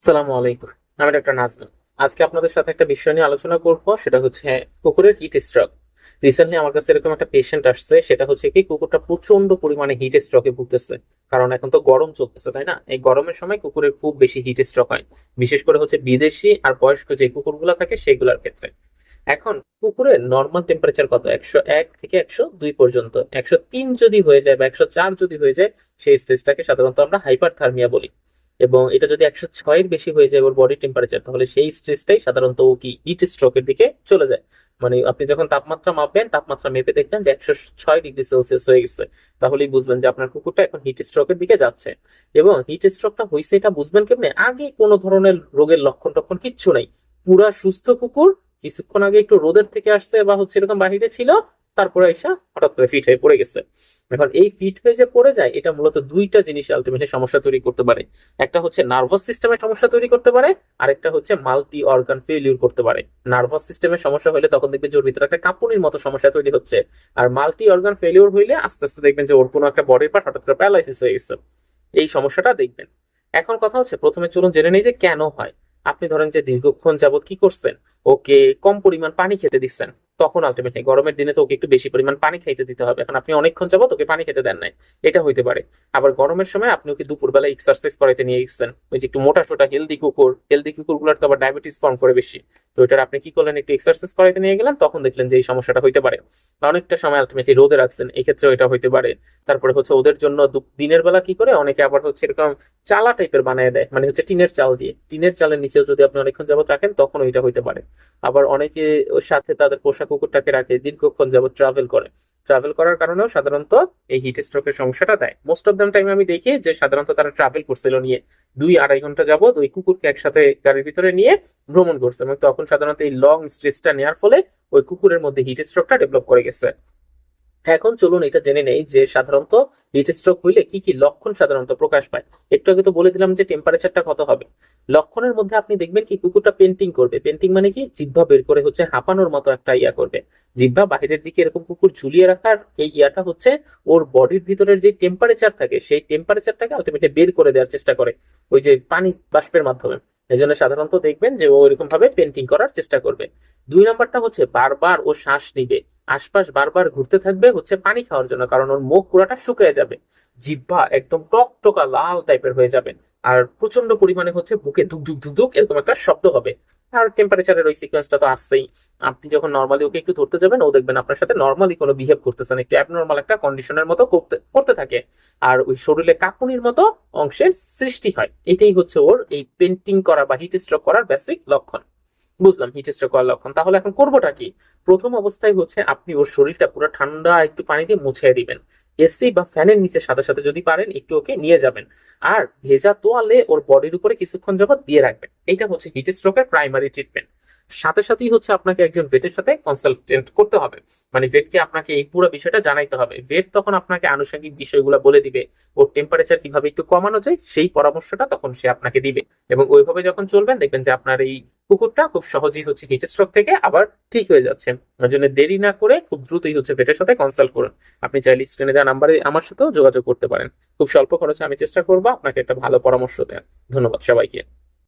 সালামু আলাইকুম। আমি ডক্টর নাজমুল। আজকে আপনাদের সাথে একটা বিষয় নিয়ে আলোচনা করব, সেটা হচ্ছে কুকুরের হিট স্ট্রোক রিসেন্টলি আমার কাছে এরকম একটা পেশেন্ট আসছে, সেটা হচ্ছে কি কুকুরটা প্রচণ্ড পরিমাণে হিট স্ট্রোকে ভুগতেছে। কারণ এখন তো গরম চলতেছে, তাই না? এই গরমের সময় কুকুরের খুব বেশি হিট স্ট্রোক হয়। বিশেষ করে হচ্ছে বিদেশি আর বয়স্ক যে কুকুরগুলো থাকে, সেগুলোর ক্ষেত্রে। এখন কুকুরের নর্মাল টেম্পারেচার কত? একশো এক থেকে একশো দুই পর্যন্ত। একশো তিন যদি হয়ে যায় বা একশো চার যদি হয়ে যায়, সেই স্টেজটাকে সাধারণত আমরা হাইপার থার্মিয়া বলি। এবং এটা যদি একশো ছয়ের বেশি হয়ে যায় ওর বডি টেম্পারেচার তাহলে সেই স্ট্রেসটাই সাধারণত কি হিট স্ট্রোকের দিকে চলে যায়। মানে আপনি যখন তাপমাত্রা মাপবেন, তাপমাত্রা মেপে দেখবেন যে একশো ছয় ডিগ্রি সেলসিয়াস হয়ে গেছে। তাহলেই বুঝবেন যে আপনার কুকুরটা এখন হিট স্ট্রোকের দিকে যাচ্ছে। এবং হিট স্ট্রোকটা হয়েছে এটা বুঝবেন কেমনে? আগে কোনো ধরনের রোগের লক্ষণ টক্ষণ কিচ্ছু নাই। পুরা সুস্থ কুকুর, কিছুক্ষণ আগে একটু রোদের থেকে আসছে বা হচ্ছে এরকম বাহিরে ছিল তারপরে এসা হঠাৎ করে ফিট হয়ে পড়ে গেছে। এখন এই ফিট হয়ে যে পড়ে যায়, এটা মূলত দুইটা জিনিস আলটিমেটলি সমস্যা তৈরি করতে পারে। একটা হচ্ছে নার্ভাস সিস্টেমের সমস্যা তৈরি করতে পারে, আরেকটা হচ্ছে মাল্টি অর্গান ফেলিউর করতে পারে। নার্ভাস সিস্টেমের সমস্যা হলে তখন দেখবেন যে ওর ভিতরে একটা কাঁপুনির মতো সমস্যা তৈরি হচ্ছে। আর মাল্টি অর্গান ফেলিউর হইলে আস্তে আস্তে দেখবেন যে ওর কোনো একটা বডির পার্ট হঠাৎ করে প্যারালাইসিস হয়ে গেছে। এই সমস্যাটা দেখবেন। এখন কথা হচ্ছে, প্রথমে চলুন জেনে নেই যে কেন হয়। আপনি ধরেন যে দীর্ঘক্ষণ যাবত কি করছেন? ওকে কম পরিমাণ পানি খেতে দিচ্ছেন। তখন আলটিমেটলি গরমের দিনে তো ওকে একটু বেশি পরিমাণ পানি খাইতে দিতে হবে। এখন আপনি অনেকক্ষণ যাব তোকে পানি খেতে দেন নাই। এটা হইতে পারে। আবার গরমের সময় আপনি ওকে দুপুরবেলা এক্সারসাইজ করাইতে নিয়ে গেছেন ওই যে একটু মোটা সোটা হেলদি কুকুর হেলদি কুকুরগুলোর তো আবার ডায়াবেটিস ফর্ম করে বেশি। এটার আপনি কি করলেন? একটু এক্সারসাইজ করাইতে নিয়ে গেলেন, তখন দেখলেন যে এই সমস্যাটা হইতে পারে। অনেকটা সময় আলটিমেটলি রোদে রাখছেন এই ক্ষেত্রেও এটা হইতে পারে। তারপরে হচ্ছে ওদের জন্য দিনের বেলা কি করে? অনেকে আবার হচ্ছে এরকম চালা টাইপের বানিয়ে দেয় মানে হচ্ছে টিনের চাল দিয়ে। টিনের চালের নিচেও যদি আপনি অনেকক্ষণ যাবত রাখেন তখন ওইটা হইতে পারে। আবার অনেকে সাথে তাদের পোষা কুকুরটাকে রাখে, দীর্ঘক্ষণ যাবত ট্রাভেল করে। ট্রাভেল করার কারণেও সাধারণত এই হিট স্ট্রোকের সমস্যাটা দেয়। মোস্ট অফ দ্যাম টাইম আমি দেখি যে সাধারণত তারা ট্রাভেল করছিল নিয়ে দুই আড়াই ঘণ্টা যাবত ওই কুকুরকে একসাথে গাড়ির ভিতরে নিয়ে ভ্রমণ করছে এবং তখন সাধারণত এই লং স্ট্রেসটা নেওয়ার ফলে ওই কুকুরের মধ্যে হিট স্ট্রোকটা ডেভেলপ করে গেছে। এখন চলুন এটা জেনে নেই যে সাধারণত হিট স্ট্রোক হইলে কি কি লক্ষণ সাধারণত প্রকাশ পায়। একটু আগে তো বলে দিলাম যে টেম্পারেচারটা কত হবে। লক্ষণের মধ্যে আপনি দেখবেন কি কুকুরটা পেন্টিং করবে। পেন্টিং মানে কি? জিহ্বা বের করে হচ্ছে হাঁপানোর মতো একটা ইয়া করবে। জিহ্বা বাহিরের দিকে এরকম কুকুর ঝুলিয়ে রাখার এই ইয়াটা হচ্ছে ওর বডির ভিতরের যে টেম্পারেচার থাকে, সেই টেম্পারেচারটাকে আলটিমেটলি বের করে দেওয়ার চেষ্টা করে ওই যে পানি বাষ্পের মাধ্যমে। এই জন্য সাধারণত দেখবেন যে ও এরকম ভাবে পেন্টিং করার চেষ্টা করবে। দুই নাম্বারটা হচ্ছে বারবার ও শ্বাস নিবে। আশপাশ বারবার ঘুরতে থাকবে হচ্ছে পানি খাওয়ার জন্য, কারণ ওর মুখ পুরাটা শুকিয়ে যাবে। জিহ্বা একদম টকটকা লাল টাইপের হয়ে যাবে। আর প্রচণ্ড পরিমাণে হচ্ছে বুকে ধুক ধুক ধুক ধুক এরকম একটা শব্দ হবে। আর টেম্পারেচারের ওই সিকোয়েন্সটা তো আসছেই। আপনি যখন নর্মালি ওকে একটু ধরতে যাবেন, ও দেখবেন আপনার সাথে নর্মালি কোনো বিহেভ করতেছেন একটু অ্যাবনর্মাল একটা কন্ডিশনের মতো করতে করতে থাকে। আর ওই শরীরে কাঁপুনির মতো অংশের সৃষ্টি হয়। এটাই হচ্ছে ওর এই পেন্টিং করা বা হিট স্ট্রোক করার বেসিক লক্ষণ। বুঝলাম হিট স্ট্রোক করার লক্ষণ। তাহলে এখন করবোটা কি? প্রথম অবস্থায় হচ্ছে আপনি ওর শরীরটা পুরো ঠান্ডা, একটু পানি দিয়ে মুছিয়ে দিবেন। এসি বা ফ্যানের নিচে সাথে সাথে যদি পারেন, একটু ওকে নিয়ে যাবেন। আর ভেজা তোয়ালে ওর বডির উপরে কিছুক্ষণ যাবত দিয়ে রাখবেন। এইটা হচ্ছে হিট স্ট্রোকের প্রাইমারি ট্রিটমেন্ট সাথে সাথেই হচ্ছে আপনাকে একজন ভেটের সাথে কনসালটেন্ট করতে হবে। মানে ভেটকে আপনাকে এই পুরো বিষয়টা জানাইতে হবে। ভেট তখন আপনাকে আনুষঙ্গিক বিষয়গুলো বলে দিবে, ওর টেম্পারেচার কীভাবে একটু কমানো যায়, সেই পরামর্শটা তখন সে আপনাকে দিবে। এবং ওইভাবে যখন চলবেন, দেখবেন যে আপনার এই কুকুরটা খুব সহজেই হচ্ছে হিট স্ট্রোক থেকে আবার ঠিক হয়ে যাচ্ছে। ওই জন্য দেরি না করে খুব দ্রুতই হচ্ছে পেটের সাথে কনসাল্ট করুন। আপনি চাইলে স্ক্রিনে দেওয়া নাম্বারে আমার সাথেও যোগাযোগ করতে পারেন। খুব স্বল্প খরচে আমি চেষ্টা করব, আপনাকে একটা ভালো পরামর্শ দেন ধন্যবাদ সবাইকে।